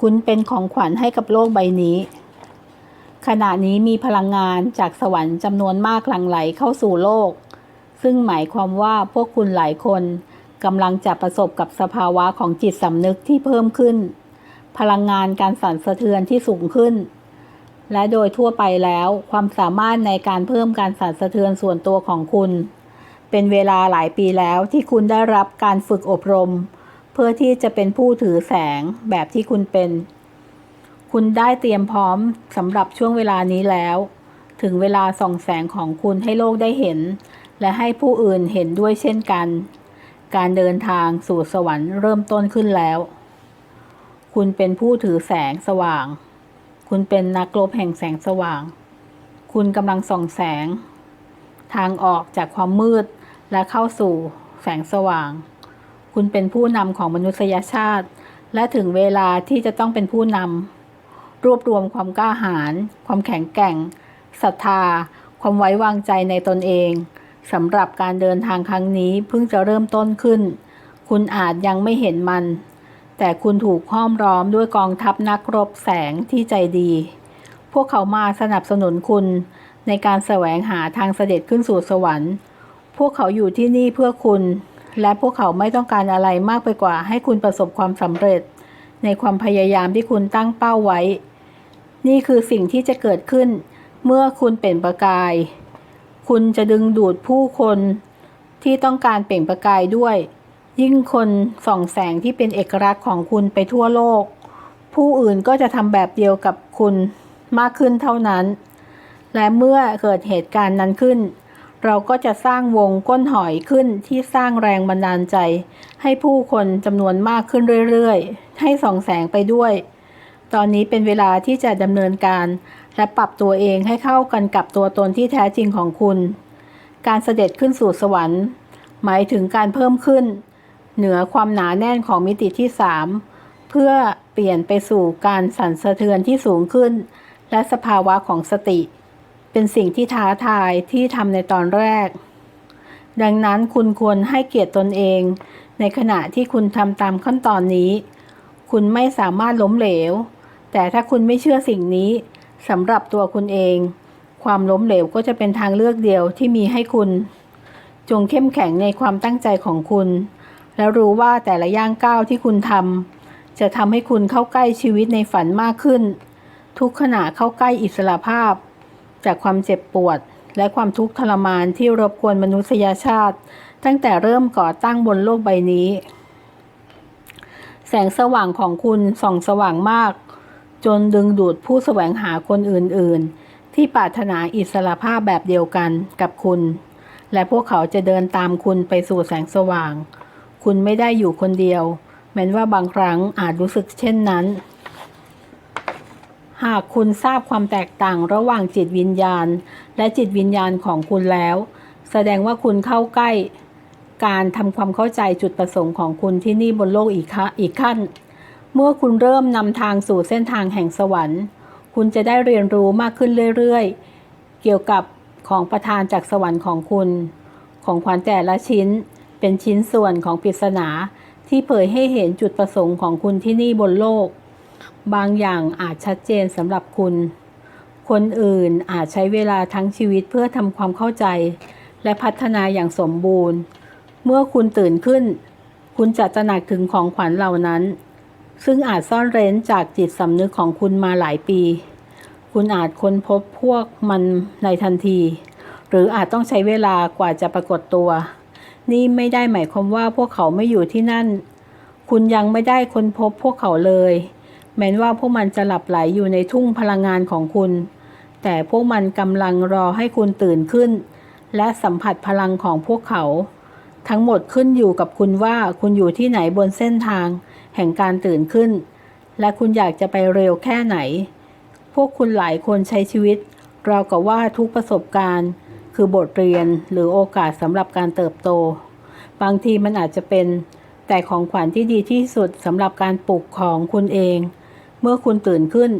คุณเป็นของขวัญให้กับโลกใบนี้ ขณะนี้มีพลังงานจากสวรรค์จำนวนมากหลั่งไหลเข้าสู่โลก ซึ่งหมายความว่าพวกคุณหลายคนกำลังจะประสบกับสภาวะของจิตสำนึกที่เพิ่มขึ้น พลังงานการสั่นสะเทือนที่สูงขึ้น และโดยทั่วไปแล้วความสามารถในการเพิ่มการสั่นสะเทือนส่วนตัวของคุณ เป็นเวลาหลายปีแล้วที่คุณได้รับการฝึกอบรม พื่อที่จะเป็นผู้ถือแสงแบบที่คุณเป็น คุณได้เตรียมพร้อมสำหรับช่วงเวลานี้แล้ว ถึงเวลาส่องแสงของคุณให้โลกได้เห็น และให้ผู้อื่นเห็นด้วยเช่นกัน การเดินทางสู่สวรรค์เริ่มต้นขึ้นแล้ว คุณเป็นผู้ถือแสงสว่าง คุณเป็นนักรบแห่งแสงสว่าง คุณกำลังส่องแสง ทางออกจากความมืดและเข้าสู่แสงสว่าง คุณเป็นผู้นำของมนุษยชาติ และถึงเวลาที่จะต้องเป็นผู้นำรวบรวมความกล้าหาญความแข็งแกร่งศรัทธา ความไว้วางใจในตนเองสำหรับการเดินทางครั้งนี้เพิ่งจะเริ่มต้นขึ้น คุณอาจยังไม่เห็นมัน แต่คุณถูกห้อมล้อมด้วยกองทัพนักรบแสงที่ใจดี พวกเขามาสนับสนุนคุณในการแสวงหาทางเสด็จขึ้นสู่สวรรค์ พวกเขาอยู่ที่นี่เพื่อคุณ และพวกเขาไม่ต้องการอะไรมากไปกว่า ให้คุณประสบความสำเร็จ ในความพยายามที่คุณตั้งเป้าไว้ นี่คือสิ่งที่จะเกิดขึ้น เมื่อคุณเปล่งประกาย คุณจะดึงดูดผู้คนที่ต้องการเปล่งประกายด้วย ยิ่งคนส่องแสงที่เป็นเอกลักษณ์ของคุณไปทั่วโลก ผู้อื่นก็จะทำแบบเดียวกับคุณมากขึ้นเท่านั้น และเมื่อเกิดเหตุการณ์นั้นขึ้น เราก็จะสร้างวงก้นหอยขึ้นที่สร้างแรงบันดาลใจ ให้ผู้คนจำนวนมากขึ้นเรื่อยๆ ให้ส่องแสงไปด้วย ตอนนี้เป็นเวลาที่จะดำเนินการ และปรับตัวเองให้เข้ากันกับตัวตนที่แท้จริงของคุณ การเสด็จขึ้นสู่สวรรค์ หมายถึงการเพิ่มขึ้น เหนือความหนาแน่นของมิติที่3เพื่อเปลี่ยนไปสู่การสั่นสะเทือนที่สูงขึ้น และสภาวะของสติ เป็นสิ่งที่ท้าทายที่ทำในตอนแรก ดังนั้นคุณควรให้เกียรติตนเอง ในขณะที่คุณทำตามขั้นตอนนี้ คุณไม่สามารถล้มเหลว แต่ถ้าคุณไม่เชื่อสิ่งนี้สำหรับตัวคุณเอง ความล้มเหลวก็จะเป็นทางเลือกเดียวที่มีให้คุณ จงเข้มแข็งในความตั้งใจของคุณ แล้วรู้ว่าแต่ละย่างก้าวที่คุณทำจะทำให้คุณเข้าใกล้ชีวิตในฝันมากขึ้น ทุกขณะเข้าใกล้อิสระภาพ จากความเจ็บปวด และความทุกข์ทรมานที่รบกวนมนุษยชาติ ตั้งแต่เริ่มก่อตั้งบนโลกใบนี้ แสงสว่างของคุณส่องสว่างมาก จนดึงดูดผู้แสวงหาคนอื่นๆ ที่ปรารถนาอิสรภาพแบบเดียวกันกับคุณ และพวกเขาจะเดินตามคุณไปสู่แสงสว่าง คุณไม่ได้อยู่คนเดียว แม้ว่าบางครั้งอาจรู้สึกเช่นนั้น หากคุณทราบความแตกต่างระหว่างจิตวิญญาณ และจิตวิญญาณของคุณแล้ว แสดงว่าคุณเข้าใกล้ การทำความเข้าใจจุดประสงค์ของคุณที่นี่บนโลกอีกขั้นอีกขั้น เมื่อคุณเริ่มนำทางสู่เส้นทางแห่งสวรรค์ คุณจะได้เรียนรู้มากขึ้นเรื่อยๆ เกี่ยวกับของประทานจากสวรรค์ของคุณ ของขวัญแต่ละชิ้น เป็นชิ้นส่วนของปริศนาที่เผยให้เห็นจุดประสงค์ของคุณที่นี่บนโลก บางอย่างอาจชัดเจนสำหรับคุณ คนอื่นอาจใช้เวลาทั้งชีวิตเพื่อทำความเข้าใจ และพัฒนาอย่างสมบูรณ์ เมื่อคุณตื่นขึ้น คุณจะตระหนักถึงของขวัญเหล่านั้น ซึ่งอาจซ่อนเร้นจากจิตสำนึกของคุณมาหลายปี คุณอาจค้นพบพวกมันในทันที หรืออาจต้องใช้เวลากว่าจะปรากฏตัว นี่ไม่ได้หมายความว่าพวกเขาไม่อยู่ที่นั่น คุณยังไม่ได้ค้นพบพวกเขาเลย แม้ว่าพวกมันจะหลับไหลอยู่ในทุ่งพลังงานของคุณ แต่พวกมันกำลังรอให้คุณตื่นขึ้น และสัมผัสพลังของพวกเขา ทั้งหมดขึ้นอยู่กับคุณว่าคุณอยู่ที่ไหนบนเส้นทาง แห่งการตื่นขึ้น และคุณอยากจะไปเร็วแค่ไหน พวกคุณหลายคนใช้ชีวิตราวกับว่าทุกประสบการณ์ คือบทเรียนหรือโอกาสสำหรับการเติบโต บางทีมันอาจจะเป็น แต่ของขวัญที่ดีที่สุดสำหรับการปลูกของคุณเอง เมื่อคุณตื่นขึ้น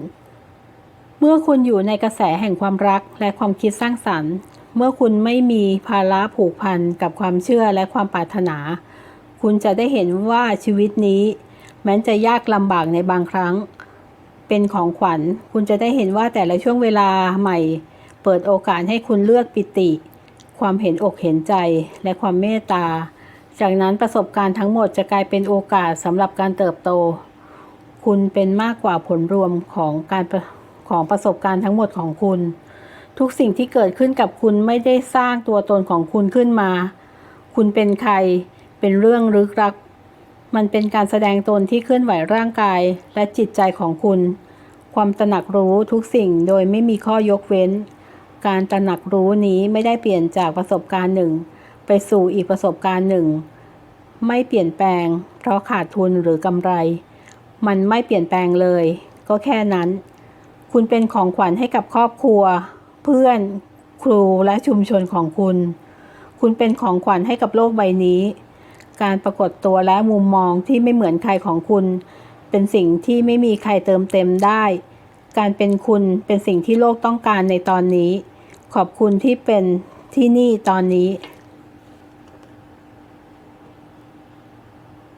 เมื่อคุณอยู่ในกระแสแห่งความรักและความคิดสร้างสรรค์ เมื่อคุณไม่มีภาระผูกพันกับความเชื่อและความปรารถนา คุณจะได้เห็นว่าชีวิตนี้ แม้จะยากลำบากในบางครั้ง เป็นของขวัญ คุณจะได้เห็นว่าแต่ละช่วงเวลาใหม่ เปิดโอกาสให้คุณเลือกปิติ ความเห็นอกเห็นใจและความเมตตา จากนั้นประสบการณ์ทั้งหมดจะกลายเป็นโอกาสสำหรับการเติบโต คุณเป็นมากกว่าผลรวมของการของประสบการณ์ทั้งหมดของคุณ ทุกสิ่งที่เกิดขึ้นกับคุณไม่ได้สร้างตัวตนของคุณขึ้นมา คุณเป็นใครเป็นเรื่องลึกลับมันเป็นการแสดงตนที่เคลื่อนไหวร่างกายและจิตใจของคุณ ความตระหนักรู้ทุกสิ่งโดยไม่มีข้อยกเว้น การตระหนักรู้นี้ไม่ได้เปลี่ยนจากประสบการณ์หนึ่ง ไปสู่อีกประสบการณ์หนึ่ง ไม่เปลี่ยนแปลง เพราะขาดทุนหรือกำไร มันไม่เปลี่ยนแปลงเลย ก็แค่นั้น คุณเป็นของขวัญให้กับครอบครัว เพื่อน ครูและชุมชนของคุณ คุณเป็นของขวัญให้กับโลกใบนี้ การปรากฏตัวและมุมมองที่ไม่เหมือนใครของคุณ เป็นสิ่งที่ไม่มีใครเติมเต็มได้ การเป็นคุณเป็นสิ่งที่โลกต้องการในตอนนี้ ขอบคุณที่เป็นที่นี่ตอนนี้